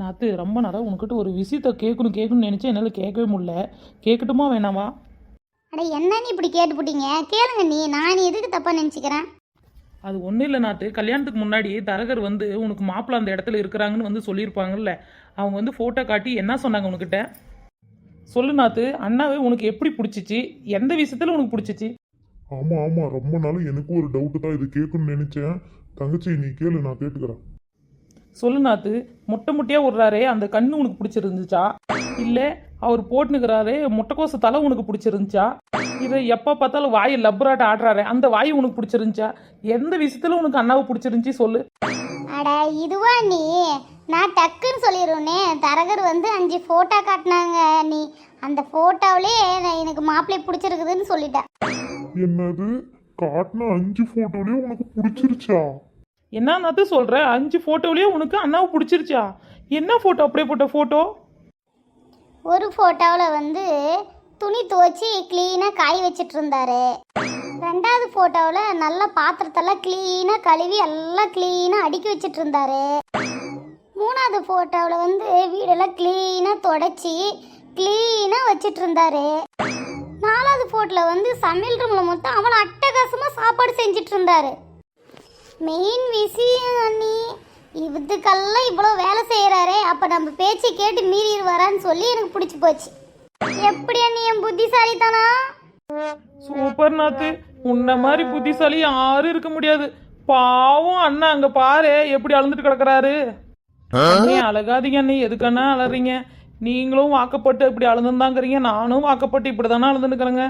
நாத்து ரொம்ப நேரம் உனக்கிட்ட ஒரு விஷயத்த கேட்கணும் கேட்கணும்னு நினச்சேன் என்னால் கேட்கவே முடியல. கேட்கட்டுமா வேணாமா? அட என்னன்னு இப்படி கேட்டுப்புட்டீங்க? கேளுங்க நீ நான் எதுக்கு தப்பா நினச்சிக்கிறேன்? அது ஒன்றும் இல்லை நாத்து. கல்யாணத்துக்கு முன்னாடி தரகர் வந்து உனக்கு மாப்பிள்ளை அந்த இடத்துல இருக்கிறாங்கன்னு வந்து சொல்லியிருப்பாங்கல்ல. அவங்க வந்து ஃபோட்டோ காட்டி என்ன சொன்னாங்க உனக்கிட்ட சொல்லு நாத்து அண்ணாவே உனக்கு எப்படி பிடிச்சிச்சு? எந்த விஷயத்துல உனக்கு பிடிச்சிச்சு? ஆமா ஆமா. ரொம்ப நாள் எனக்கும் ஒரு டவுட்டு தான். இது கேட்கணும்னு நினைச்சேன். தங்கச்சி நீ கேளு நான் கேட்டுக்கிறேன். சொல்லு நாத்து முட்டை முட்டையாக விட்றாரே அந்த கண்ணு உனக்கு பிடிச்சிருந்துச்சா? இல்லை அவர் போட்டுனுக்கிறாரே முட்டைக்கோச தலை உனக்கு பிடிச்சிருந்துச்சா? இதை எப்போ பார்த்தாலும் வாயை லப்பராட்ட ஆடுறாரே அந்த வாய் உனக்கு பிடிச்சிருந்துச்சா? எந்த விஷயத்துல உனக்கு அண்ணாவை பிடிச்சிருந்துச்சி சொல்லு. அட இதுவா நீ? நான் டக்குன்னு சொல்லிடுவேனே தரகர் வந்து அஞ்சு ஃபோட்டோ காட்டினாங்க நீ. அந்த ஃபோட்டோவிலே எனக்கு மாப்பிள்ளை பிடிச்சிருக்குதுன்னு சொல்லிட்டேன் என்னது? காட்டின அஞ்சு போட்டோலயே உனக்கு பிடிச்சிருச்சா? என்ன சொல்கிற அஞ்சு ஃபோட்டோவிலேயே உனக்கு அண்ணாவை பிடிச்சிருச்சா? என்ன ஃபோட்டோ அப்படியே போட்ட ஃபோட்டோ ஒரு ஃபோட்டோவில் வந்து துணி துவச்சி க்ளீனாக காய வச்சிட்டு இருந்தாரு. ரெண்டாவது ஃபோட்டோவில் நல்ல பாத்திரத்தெல்லாம் க்ளீனாக கழுவி எல்லாம் க்ளீனாக அடுக்கி வச்சிட்டு இருந்தாரு. மூணாவது ஃபோட்டோவில் வந்து வீடெல்லாம் க்ளீனாக தொடச்சி க்ளீனாக வச்சிட்டு இருந்தாரு. நாலாவது ஃபோட்டோவில் வந்து சமையல் ரூமில் மொத்தம் அவ்வளோ அட்டகாசமாக சாப்பாடு செஞ்சிட்டு இருந்தாரு. மெயின் விஷயம் அண்ணி இதுக்கெல்லாம் இவ்வளோ வேலை செய்கிறாரே அப்போ நம்ம பேச்சை கேட்டு மீறிடுவாரான்னு சொல்லி எனக்கு பிடிச்சி போச்சு. எப்படி அண்ணி என் புத்திசாலிதானா சூப்பர் நாத்து. உன்ன மாதிரி புத்திசாலி யாரும் இருக்க முடியாது. பாவம் அண்ணா அங்க பாரு எப்படி அழுந்துட்டு கிடக்குறாரு. அண்ணே அழகாதீங்க அண்ணே எதுக்கண்ணா அலறீங்க நீங்களும் வாக்கப்பட்டு இப்படி அழுந்துருந்தாங்கிறீங்க நானும் வாக்கப்பட்டு இப்படி தானே அழுதுன்னுக்கிறேங்க.